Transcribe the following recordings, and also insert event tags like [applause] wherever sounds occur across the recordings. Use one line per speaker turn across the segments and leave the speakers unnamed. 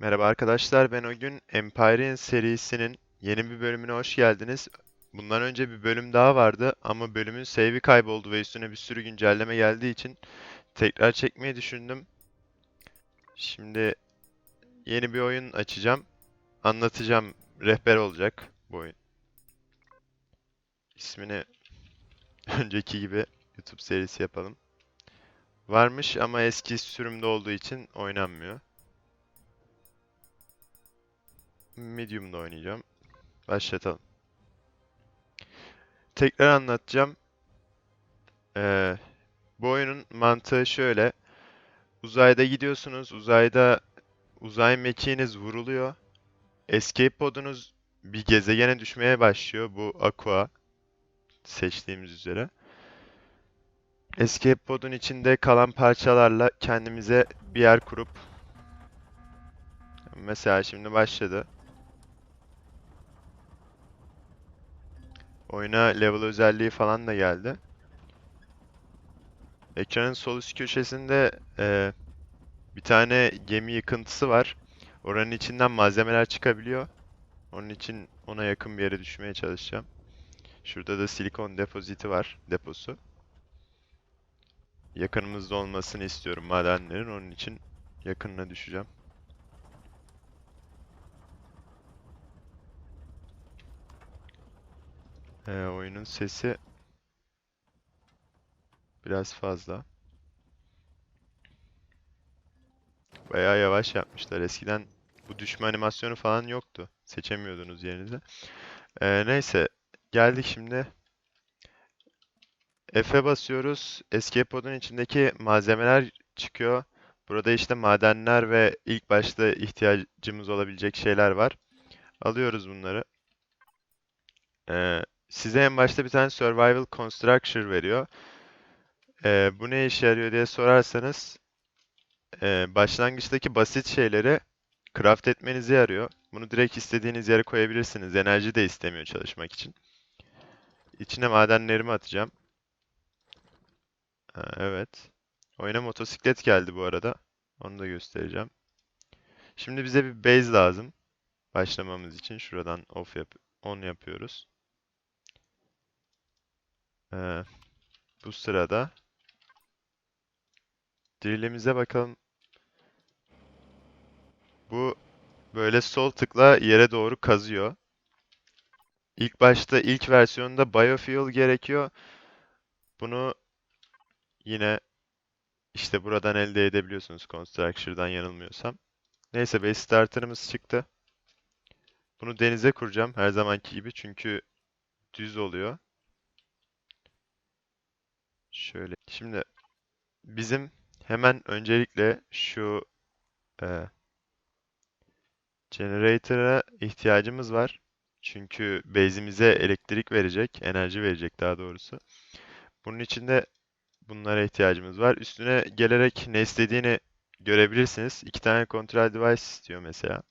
Merhaba arkadaşlar, ben o gün Empyrean serisinin yeni bir bölümüne hoş geldiniz. Bundan önce bir bölüm daha vardı ama bölümün save'i kayboldu ve üstüne bir sürü güncelleme geldiği için tekrar çekmeyi düşündüm. Şimdi yeni bir oyun açacağım. Anlatacağım. Rehber olacak bu oyun. İsmini [laughs] önceki gibi YouTube serisi yapalım. Varmış ama eski sürümde olduğu için oynanmıyor. Medium'da oynayacağım. Başlatalım. Tekrar anlatacağım. Ee, bu oyunun mantığı şöyle. Uzayda gidiyorsunuz. Uzayda uzay mekiğiniz vuruluyor. Escape podunuz bir gezegene düşmeye başlıyor. Bu Aqua seçtiğimiz üzere. Escape podun içinde kalan parçalarla kendimize bir yer kurup mesela şimdi başladı. Oyuna level özelliği falan da geldi. Ekranın sol üst köşesinde eee, bir tane gemi yıkıntısı var. Oranın içinden malzemeler çıkabiliyor. Onun için ona yakın bir yere düşmeye çalışacağım. Şurada da silikon depoziti var, deposu. Yakınımızda olmasını istiyorum madenlerin. Onun için yakınına düşeceğim. Ee, oyunun sesi biraz fazla. Bayağı yavaş yapmışlar. Eskiden bu düşme animasyonu falan yoktu. Seçemiyordunuz yerinize. Ee, neyse. Geldik şimdi. F'e basıyoruz. Escape pod'un içindeki malzemeler çıkıyor. Burada işte madenler ve ilk başta ihtiyacımız olabilecek şeyler var. Alıyoruz bunları. Ee, size en başta bir tane Survival Constructor veriyor. Ee, bu ne işe yarıyor diye sorarsanız e, başlangıçtaki basit şeyleri craft etmenize yarıyor. Bunu direkt istediğiniz yere koyabilirsiniz. Enerji de istemiyor çalışmak için. İçine madenlerimi atacağım. Ha, evet. Oyuna motosiklet geldi bu arada. Onu da göstereceğim. Şimdi bize bir base lazım. Başlamamız için şuradan off yap on yapıyoruz. Ee, bu sırada drill'imize bakalım. Bu böyle sol tıkla yere doğru kazıyor. İlk başta ilk versiyonunda biofuel gerekiyor. Bunu yine işte buradan elde edebiliyorsunuz Constructor'dan yanılmıyorsam. Neyse base starter'ımız çıktı. Bunu denize kuracağım her zamanki gibi çünkü düz oluyor. Şöyle. Şimdi bizim hemen öncelikle şu e, generator'a ihtiyacımız var. Çünkü base'imize elektrik verecek, enerji verecek daha doğrusu. Bunun için de bunlara ihtiyacımız var. Üstüne gelerek ne istediğini görebilirsiniz. İki tane control device istiyor mesela.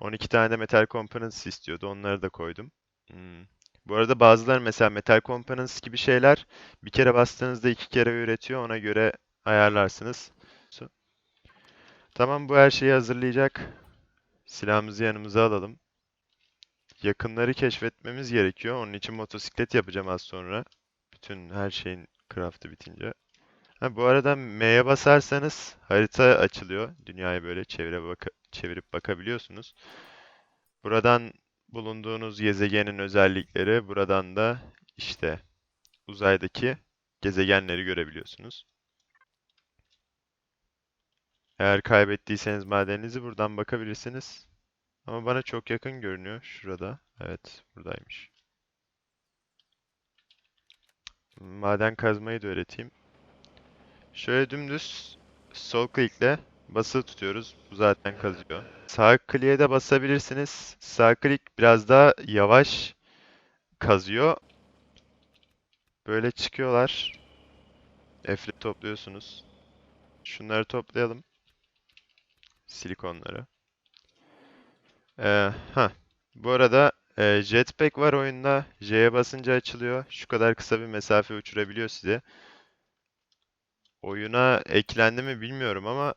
12 tane de metal components istiyordu. Onları da koydum. Hmm. Bu arada bazıları mesela metal components gibi şeyler bir kere bastığınızda iki kere üretiyor. Ona göre ayarlarsınız. Tamam bu her şeyi hazırlayacak. Silahımızı yanımıza alalım. Yakınları keşfetmemiz gerekiyor. Onun için motosiklet yapacağım az sonra. Bütün her şeyin craft'ı bitince. Ha, bu arada M'ye basarsanız harita açılıyor. Dünyayı böyle çevire baka- çevirip bakabiliyorsunuz. Buradan bulunduğunuz gezegenin özellikleri, buradan da işte uzaydaki gezegenleri görebiliyorsunuz. Eğer kaybettiyseniz madeninizi buradan bakabilirsiniz. Ama bana çok yakın görünüyor şurada. Evet, buradaymış. Maden kazmayı da öğreteyim. Şöyle dümdüz sol klikle basılı tutuyoruz. Bu zaten kazıyor. Sağ kliğe de basabilirsiniz. Sağ klik biraz daha yavaş kazıyor. Böyle çıkıyorlar. F'le topluyorsunuz. Şunları toplayalım. Silikonları. Ee, ha. Bu arada e, jetpack var oyunda. J'ye basınca açılıyor. Şu kadar kısa bir mesafe uçurabiliyor size. Oyuna eklendi mi bilmiyorum ama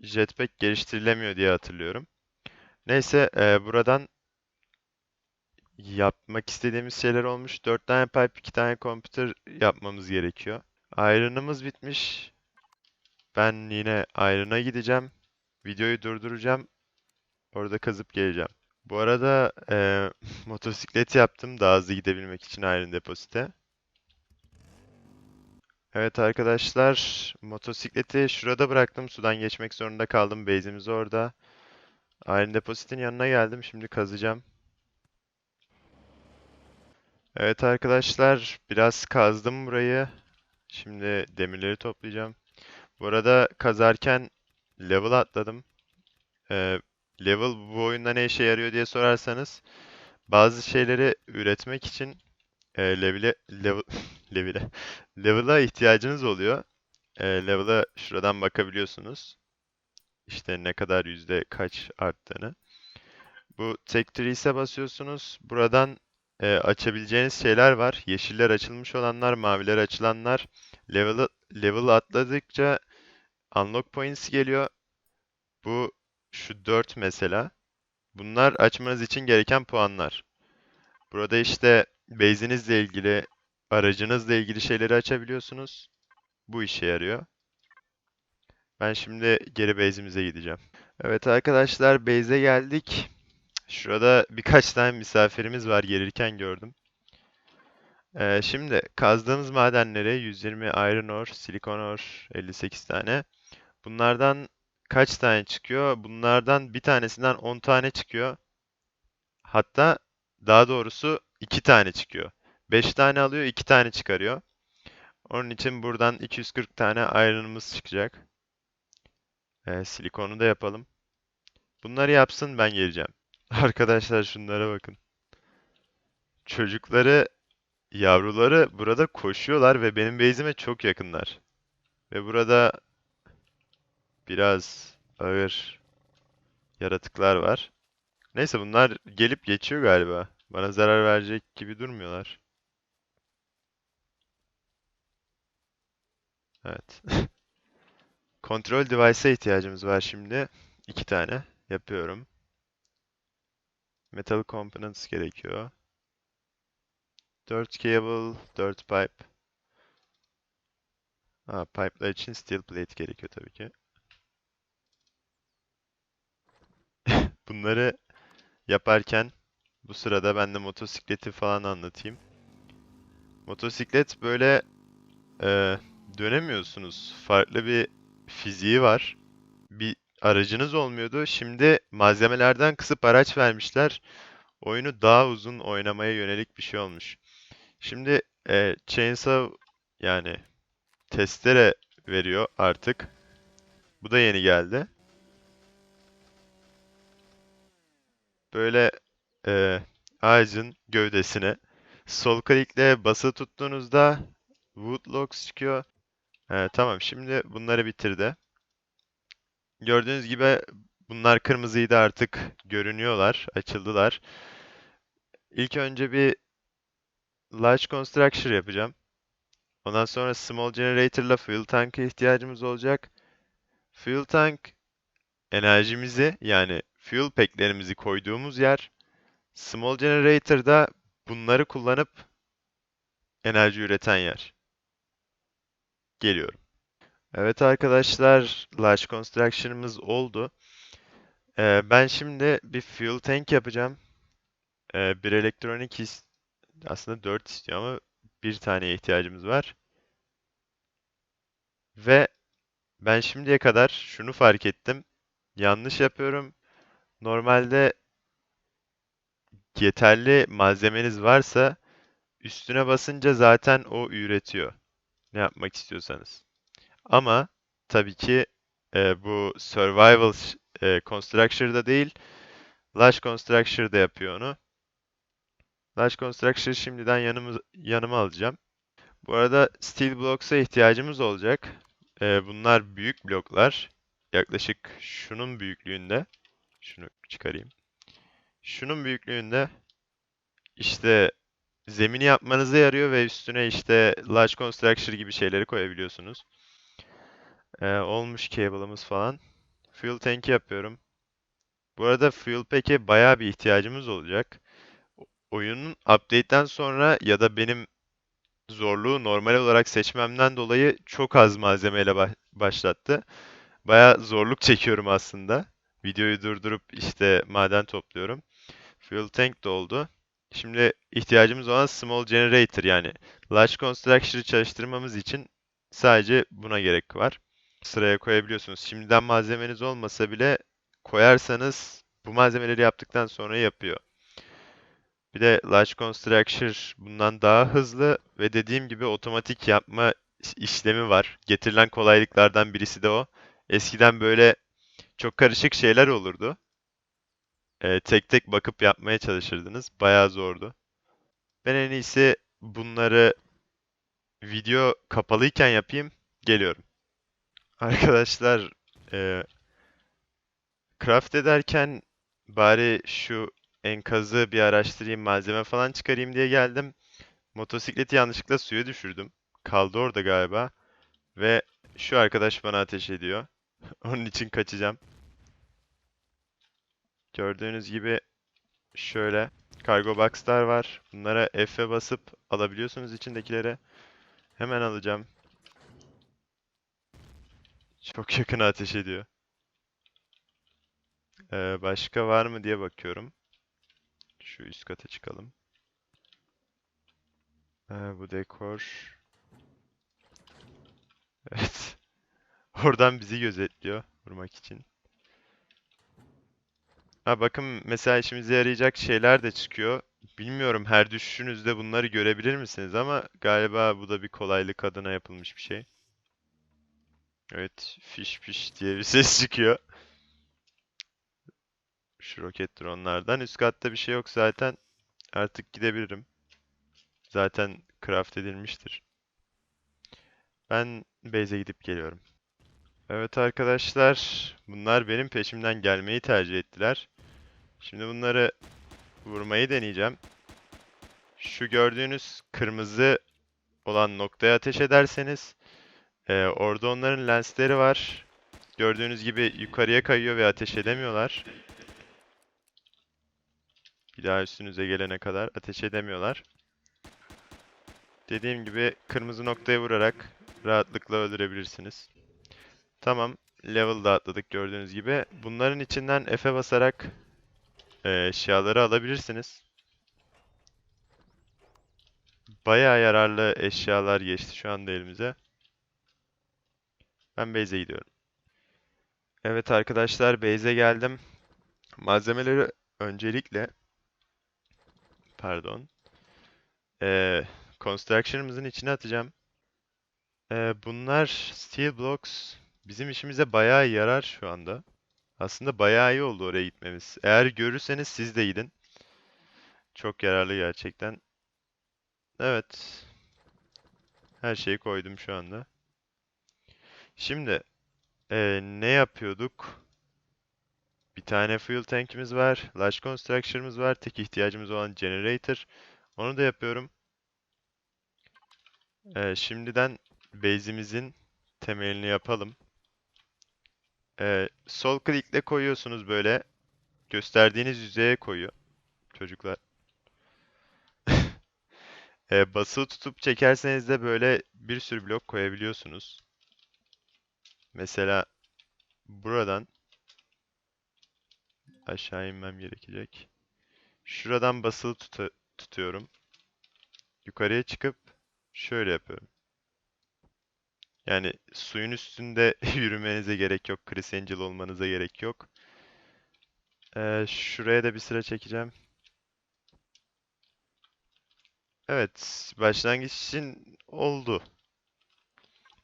jetpack geliştirilemiyor diye hatırlıyorum. Neyse e, buradan yapmak istediğimiz şeyler olmuş. 4 tane pipe, 2 tane computer yapmamız gerekiyor. Iron'ımız bitmiş. Ben yine Iron'a gideceğim. Videoyu durduracağım. Orada kazıp geleceğim. Bu arada e, [laughs] motosiklet yaptım daha hızlı gidebilmek için Iron Deposit'e. Evet arkadaşlar, motosikleti şurada bıraktım. Sudan geçmek zorunda kaldım. Base'imiz orada. Iron Deposit'in yanına geldim. Şimdi kazacağım. Evet arkadaşlar, biraz kazdım burayı. Şimdi demirleri toplayacağım. Bu arada kazarken level atladım. Ee, level bu oyunda ne işe yarıyor diye sorarsanız bazı şeyleri üretmek için e, level'e level [laughs] level'e level'a ihtiyacınız oluyor. E, level'a şuradan bakabiliyorsunuz. İşte ne kadar yüzde kaç arttığını. Bu tek trees'e basıyorsunuz. Buradan e, açabileceğiniz şeyler var. Yeşiller açılmış olanlar, maviler açılanlar. Level, level atladıkça unlock points geliyor. Bu şu 4 mesela. Bunlar açmanız için gereken puanlar. Burada işte base'inizle ilgili, aracınızla ilgili şeyleri açabiliyorsunuz. Bu işe yarıyor. Ben şimdi geri base'imize gideceğim. Evet arkadaşlar base'e geldik. Şurada birkaç tane misafirimiz var gelirken gördüm. Ee, şimdi kazdığımız madenleri 120 iron ore, silikon ore 58 tane. Bunlardan kaç tane çıkıyor? Bunlardan bir tanesinden 10 tane çıkıyor. Hatta daha doğrusu 2 tane çıkıyor. 5 tane alıyor, 2 tane çıkarıyor. Onun için buradan 240 tane iron'ımız çıkacak. Ee, silikonu da yapalım. Bunları yapsın ben geleceğim. [laughs] Arkadaşlar şunlara bakın. Çocukları, yavruları burada koşuyorlar ve benim base'ime çok yakınlar. Ve burada biraz ağır yaratıklar var. Neyse bunlar gelip geçiyor galiba. Bana zarar verecek gibi durmuyorlar. Evet. [laughs] Kontrol device'a ihtiyacımız var şimdi. İki tane yapıyorum. Metal components gerekiyor. 4 cable, 4 pipe. Ha, pipe'lar için steel plate gerekiyor tabii ki. [laughs] Bunları yaparken bu sırada ben de motosikleti falan anlatayım. Motosiklet böyle e, dönemiyorsunuz. Farklı bir fiziği var. Bir aracınız olmuyordu. Şimdi malzemelerden kısıp araç vermişler. Oyunu daha uzun oynamaya yönelik bir şey olmuş. Şimdi e, Chainsaw yani testere veriyor artık. Bu da yeni geldi. Böyle e, ağacın gövdesine sol klikle basılı tuttuğunuzda wood logs çıkıyor. E, tamam şimdi bunları bitirdi. Gördüğünüz gibi bunlar kırmızıydı artık görünüyorlar, açıldılar. İlk önce bir large construction yapacağım. Ondan sonra small generator'la fuel tank'a ihtiyacımız olacak. Fuel tank enerjimizi yani fuel pack'lerimizi koyduğumuz yer. Small generator'da bunları kullanıp enerji üreten yer. Geliyorum. Evet arkadaşlar, large construction'ımız oldu. Ee, ben şimdi bir fuel tank yapacağım. Ee, bir elektronik aslında 4 istiyor ama bir taneye ihtiyacımız var. Ve ben şimdiye kadar şunu fark ettim. Yanlış yapıyorum. Normalde yeterli malzemeniz varsa üstüne basınca zaten o üretiyor. Ne yapmak istiyorsanız. Ama tabii ki e, bu survival e, construction'da değil, large construction'da yapıyor onu. Large construction şimdiden yanımı, yanıma alacağım. Bu arada steel blocks'a ihtiyacımız olacak. E, bunlar büyük bloklar. Yaklaşık şunun büyüklüğünde. Şunu çıkarayım. Şunun büyüklüğünde işte zemini yapmanıza yarıyor ve üstüne işte large construction gibi şeyleri koyabiliyorsunuz. Ee, olmuş cable'ımız falan. Fuel tank'i yapıyorum. Bu arada fuel pack'e bayağı bir ihtiyacımız olacak. Oyunun update'ten sonra ya da benim zorluğu normal olarak seçmemden dolayı çok az malzemeyle ba- başlattı. Bayağı zorluk çekiyorum aslında. Videoyu durdurup işte maden topluyorum. Fuel tank doldu. Şimdi ihtiyacımız olan small generator yani large construction'ı çalıştırmamız için sadece buna gerek var. Sıraya koyabiliyorsunuz. Şimdiden malzemeniz olmasa bile koyarsanız bu malzemeleri yaptıktan sonra yapıyor. Bir de Large Constructor bundan daha hızlı ve dediğim gibi otomatik yapma iş- işlemi var. Getirilen kolaylıklardan birisi de o. Eskiden böyle çok karışık şeyler olurdu. Ee, tek tek bakıp yapmaya çalışırdınız. Bayağı zordu. Ben en iyisi bunları video kapalıyken yapayım. Geliyorum. [laughs] Arkadaşlar, e, craft ederken bari şu enkazı bir araştırayım, malzeme falan çıkarayım diye geldim. Motosikleti yanlışlıkla suya düşürdüm. Kaldı orada galiba. Ve şu arkadaş bana ateş ediyor. [laughs] Onun için kaçacağım. Gördüğünüz gibi şöyle kargo box'lar var. Bunlara F'e basıp alabiliyorsunuz içindekileri. Hemen alacağım. Çok yakın ateş ediyor. Ee, başka var mı diye bakıyorum. Şu üst kata çıkalım. Ee, bu dekor. Evet. [laughs] Oradan bizi gözetliyor vurmak için. Ha bakın mesela işimize yarayacak şeyler de çıkıyor. Bilmiyorum her düşüşünüzde bunları görebilir misiniz ama galiba bu da bir kolaylık adına yapılmış bir şey. Evet, fiş fiş diye bir [laughs] ses çıkıyor. Şu roket dronlardan. Üst katta bir şey yok zaten. Artık gidebilirim. Zaten craft edilmiştir. Ben base'e gidip geliyorum. Evet arkadaşlar, bunlar benim peşimden gelmeyi tercih ettiler. Şimdi bunları vurmayı deneyeceğim. Şu gördüğünüz kırmızı olan noktaya ateş ederseniz, e, orada onların lensleri var. Gördüğünüz gibi yukarıya kayıyor ve ateş edemiyorlar. Bir daha üstünüze gelene kadar ateş edemiyorlar. Dediğim gibi kırmızı noktaya vurarak rahatlıkla öldürebilirsiniz. Tamam, level da atladık gördüğünüz gibi. Bunların içinden F'e basarak eşyaları alabilirsiniz. Bayağı yararlı eşyalar geçti şu anda elimize. Ben base'e gidiyorum. Evet arkadaşlar, base'e geldim. Malzemeleri öncelikle pardon e, construction'ımızın içine atacağım. E, bunlar steel blocks bizim işimize bayağı yarar şu anda. Aslında bayağı iyi oldu oraya gitmemiz. Eğer görürseniz siz de gidin. Çok yararlı gerçekten. Evet. Her şeyi koydum şu anda. Şimdi eee, ne yapıyorduk? Bir tane fuel tankimiz var. Large construction'ımız var. Tek ihtiyacımız olan generator. Onu da yapıyorum. Eee, şimdiden base'imizin temelini yapalım. Eee, sol klikle koyuyorsunuz böyle. Gösterdiğiniz yüzeye koyuyor çocuklar. [laughs] E, basılı tutup çekerseniz de böyle bir sürü blok koyabiliyorsunuz. Mesela buradan aşağı inmem gerekecek. Şuradan basılı tuta- tutuyorum. Yukarıya çıkıp şöyle yapıyorum. Yani suyun üstünde [laughs] yürümenize gerek yok. Chris Angel olmanıza gerek yok. E, şuraya da bir sıra çekeceğim. Evet, başlangıç için oldu.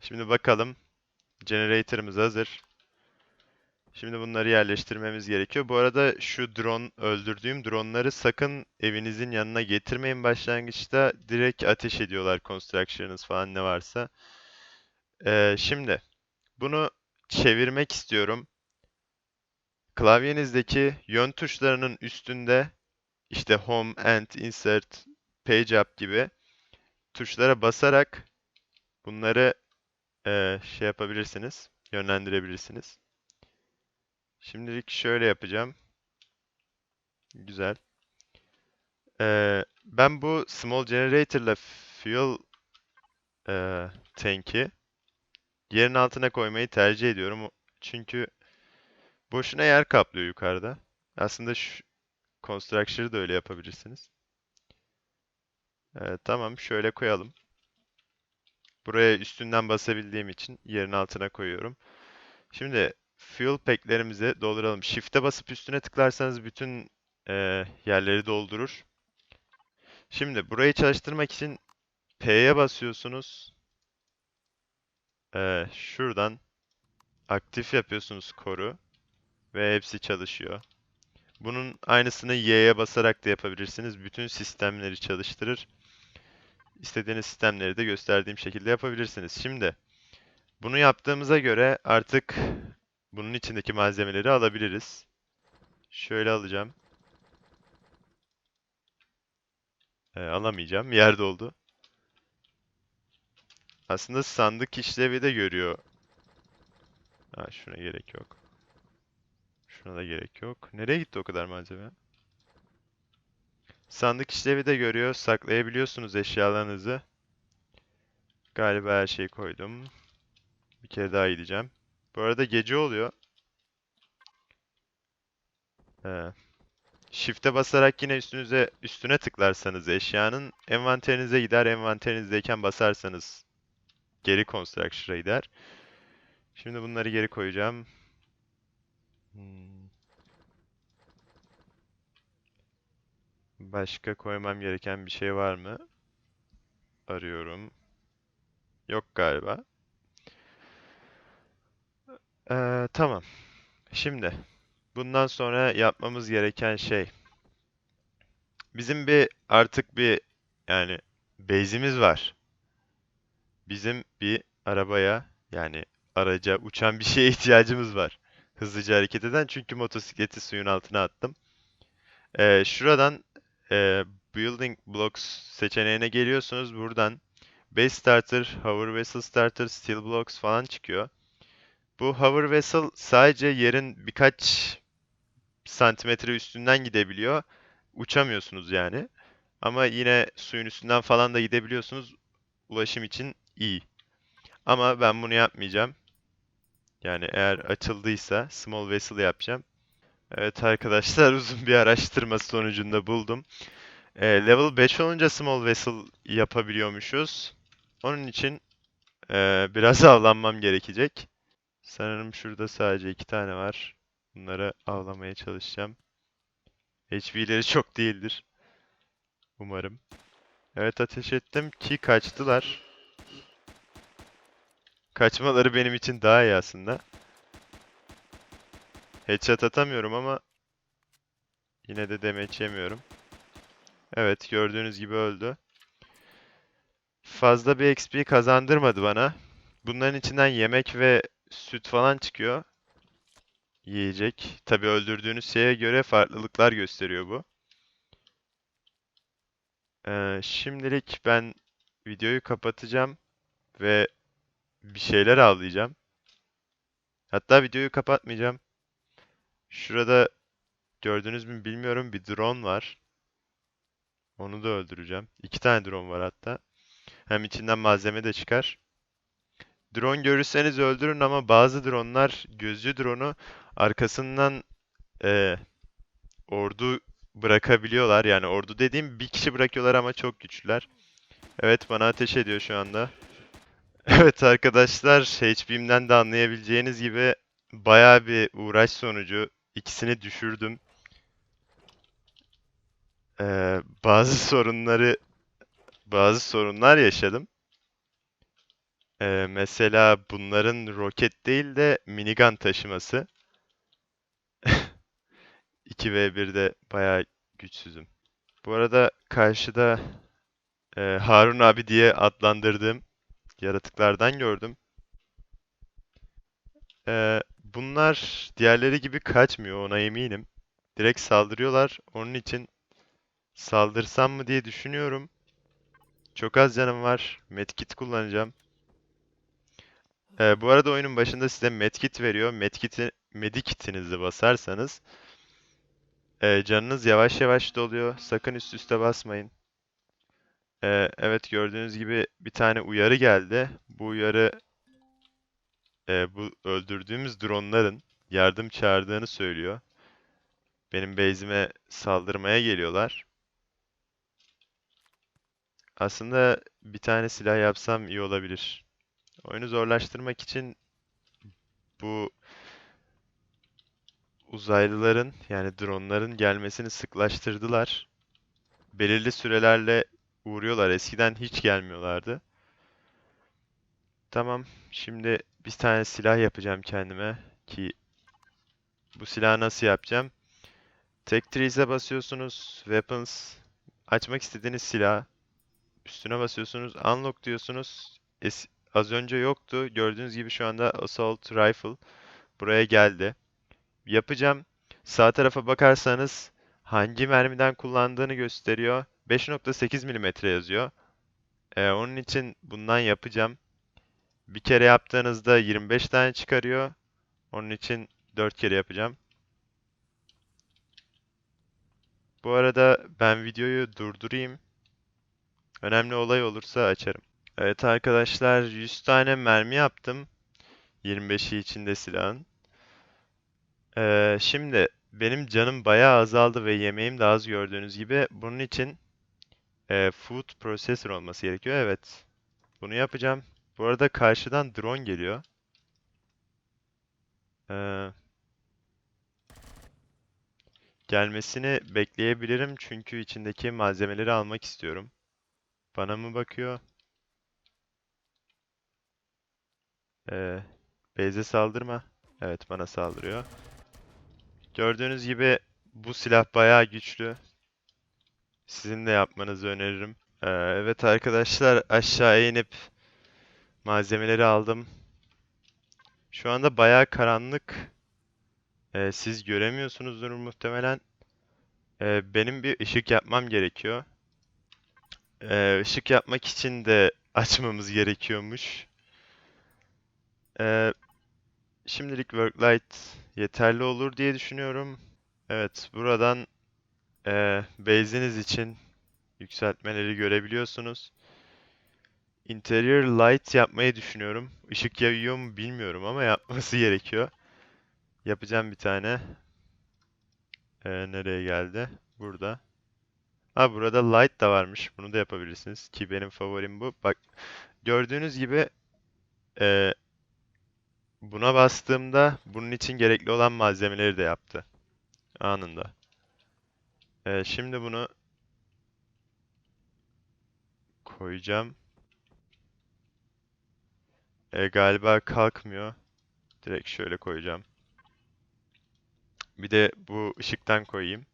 Şimdi bakalım. Generator'ımız hazır. Şimdi bunları yerleştirmemiz gerekiyor. Bu arada şu drone, öldürdüğüm dronları sakın evinizin yanına getirmeyin başlangıçta. Direkt ateş ediyorlar construction'ınız falan ne varsa. Ee, şimdi bunu çevirmek istiyorum. Klavyenizdeki yön tuşlarının üstünde işte Home, End, Insert, Page Up gibi tuşlara basarak bunları e, şey yapabilirsiniz, yönlendirebilirsiniz. Şimdilik şöyle yapacağım. Güzel. Ee, ben bu small generator'la fuel e, tank'i yerin altına koymayı tercih ediyorum. Çünkü boşuna yer kaplıyor yukarıda. Aslında şu construction'ı da öyle yapabilirsiniz. Ee, tamam şöyle koyalım. Buraya üstünden basabildiğim için yerin altına koyuyorum. Şimdi fuel pack'lerimizi dolduralım. Shift'e basıp üstüne tıklarsanız bütün e, yerleri doldurur. Şimdi burayı çalıştırmak için P'ye basıyorsunuz. Ee, şuradan aktif yapıyorsunuz koru ve hepsi çalışıyor. Bunun aynısını Y'ye basarak da yapabilirsiniz. Bütün sistemleri çalıştırır. İstediğiniz sistemleri de gösterdiğim şekilde yapabilirsiniz. Şimdi bunu yaptığımıza göre artık bunun içindeki malzemeleri alabiliriz. Şöyle alacağım. Ee, alamayacağım. Yer doldu. Aslında sandık işlevi de görüyor. Ha, şuna gerek yok. Şuna da gerek yok. Nereye gitti o kadar malzeme? Sandık işlevi de görüyor. Saklayabiliyorsunuz eşyalarınızı. Galiba her şeyi koydum. Bir kere daha gideceğim. Bu arada gece oluyor. Ee, Shift'e basarak yine üstünüze üstüne tıklarsanız eşyanın envanterinize gider. Envanterinizdeyken basarsanız geri construction'a gider. Şimdi bunları geri koyacağım. Hmm. Başka koymam gereken bir şey var mı? Arıyorum. Yok galiba. Ee, tamam. Şimdi bundan sonra yapmamız gereken şey bizim bir artık bir yani base'imiz var. Bizim bir arabaya yani araca uçan bir şeye [laughs] ihtiyacımız var. Hızlıca hareket eden çünkü motosikleti suyun altına attım. Ee, şuradan e, Building Blocks seçeneğine geliyorsunuz. Buradan Base Starter, Hover Vessel Starter, Steel Blocks falan çıkıyor. Bu Hover Vessel sadece yerin birkaç santimetre üstünden gidebiliyor. Uçamıyorsunuz yani. Ama yine suyun üstünden falan da gidebiliyorsunuz. Ulaşım için iyi. Ama ben bunu yapmayacağım. Yani eğer açıldıysa Small Vessel yapacağım. Evet arkadaşlar [laughs] uzun bir araştırma sonucunda buldum. Ee, level 5 olunca Small Vessel yapabiliyormuşuz. Onun için e, biraz [laughs] avlanmam gerekecek. Sanırım şurada sadece iki tane var. Bunları avlamaya çalışacağım. HP'leri çok değildir. Umarım. Evet ateş ettim ki kaçtılar. Kaçmaları benim için daha iyi aslında. Headshot atamıyorum ama yine de damage yemiyorum. Evet gördüğünüz gibi öldü. Fazla bir XP kazandırmadı bana. Bunların içinden yemek ve süt falan çıkıyor. Yiyecek. Tabii öldürdüğünüz şeye göre farklılıklar gösteriyor bu. Ee, şimdilik ben videoyu kapatacağım ve bir şeyler avlayacağım. Hatta videoyu kapatmayacağım. Şurada gördünüz mü bilmiyorum bir drone var. Onu da öldüreceğim. İki tane drone var hatta. Hem içinden malzeme de çıkar. Drone görürseniz öldürün ama bazı dronelar gözcü drone'u arkasından e, ordu bırakabiliyorlar. Yani ordu dediğim bir kişi bırakıyorlar ama çok güçlüler. Evet bana ateş ediyor şu anda. Evet arkadaşlar HP'mden de anlayabileceğiniz gibi bayağı bir uğraş sonucu ikisini düşürdüm. Ee, bazı sorunları bazı sorunlar yaşadım. Ee, mesela bunların roket değil de minigun taşıması. [laughs] 2v1'de bayağı güçsüzüm. Bu arada karşıda e, Harun abi diye adlandırdığım yaratıklardan gördüm. Ee, bunlar diğerleri gibi kaçmıyor ona eminim. Direkt saldırıyorlar. Onun için saldırsam mı diye düşünüyorum. Çok az canım var. Medkit kullanacağım. Ee, bu arada oyunun başında size medkit veriyor. Medkit'i medikitinizi basarsanız e, canınız yavaş yavaş doluyor. Sakın üst üste basmayın. E, evet gördüğünüz gibi bir tane uyarı geldi. Bu uyarı e, bu öldürdüğümüz dronların yardım çağırdığını söylüyor. Benim base'ime saldırmaya geliyorlar. Aslında bir tane silah yapsam iyi olabilir. Oyunu zorlaştırmak için bu uzaylıların yani dronların gelmesini sıklaştırdılar. Belirli sürelerle uğruyorlar. Eskiden hiç gelmiyorlardı. Tamam. Şimdi bir tane silah yapacağım kendime ki bu silahı nasıl yapacağım? Tek trees'e basıyorsunuz. Weapons. Açmak istediğiniz silah. Üstüne basıyorsunuz. Unlock diyorsunuz. Es- az önce yoktu. Gördüğünüz gibi şu anda Assault Rifle buraya geldi. Yapacağım. Sağ tarafa bakarsanız hangi mermiden kullandığını gösteriyor. 5.8 milimetre yazıyor. Ee, onun için bundan yapacağım. Bir kere yaptığınızda 25 tane çıkarıyor. Onun için 4 kere yapacağım. Bu arada ben videoyu durdurayım. Önemli olay olursa açarım. Evet arkadaşlar 100 tane mermi yaptım. 25'i içinde silahın. Ee, şimdi benim canım bayağı azaldı ve yemeğim de az gördüğünüz gibi. Bunun için e, food processor olması gerekiyor. Evet. Bunu yapacağım. Bu arada karşıdan drone geliyor. Ee, gelmesini bekleyebilirim çünkü içindeki malzemeleri almak istiyorum. Bana mı bakıyor? Ee, base'e saldırma. Evet bana saldırıyor. Gördüğünüz gibi bu silah bayağı güçlü. Sizin de yapmanızı öneririm. Ee, evet arkadaşlar aşağıya inip malzemeleri aldım. Şu anda bayağı karanlık. Ee, siz göremiyorsunuzdur muhtemelen. Ee, benim bir ışık yapmam gerekiyor. Ee, ışık yapmak için de [laughs] açmamız gerekiyormuş. Ee, şimdilik Worklight yeterli olur diye düşünüyorum. Evet, buradan e, base'iniz için yükseltmeleri görebiliyorsunuz. Interior light yapmayı düşünüyorum. Işık yayıyor mu bilmiyorum ama yapması [laughs] gerekiyor. Yapacağım bir tane. Ee, nereye geldi? Burada. Ha burada light da varmış. Bunu da yapabilirsiniz ki benim favorim bu. Bak gördüğünüz gibi e, buna bastığımda bunun için gerekli olan malzemeleri de yaptı. Anında. Ee, şimdi bunu koyacağım. Ee, galiba kalkmıyor. Direkt şöyle koyacağım. Bir de bu ışıktan koyayım.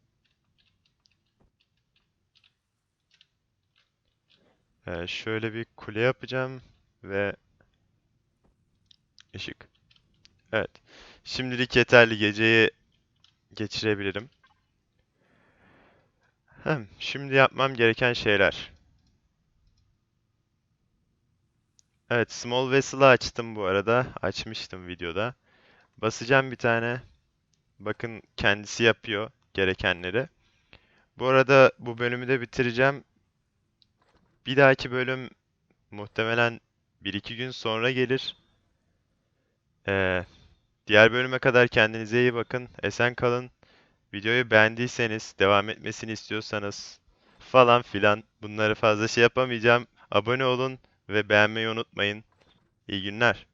Ee, şöyle bir kule yapacağım ve ışık. Evet. Şimdilik yeterli. Geceyi geçirebilirim. Hem, şimdi yapmam gereken şeyler. Evet, Small Vessel'ı açtım bu arada. Açmıştım videoda. Basacağım bir tane. Bakın kendisi yapıyor gerekenleri. Bu arada bu bölümü de bitireceğim. Bir dahaki bölüm muhtemelen 1-2 gün sonra gelir. Ee, diğer bölüme kadar kendinize iyi bakın. Esen kalın. Videoyu beğendiyseniz, devam etmesini istiyorsanız falan filan bunları fazla şey yapamayacağım. Abone olun ve beğenmeyi unutmayın. İyi günler.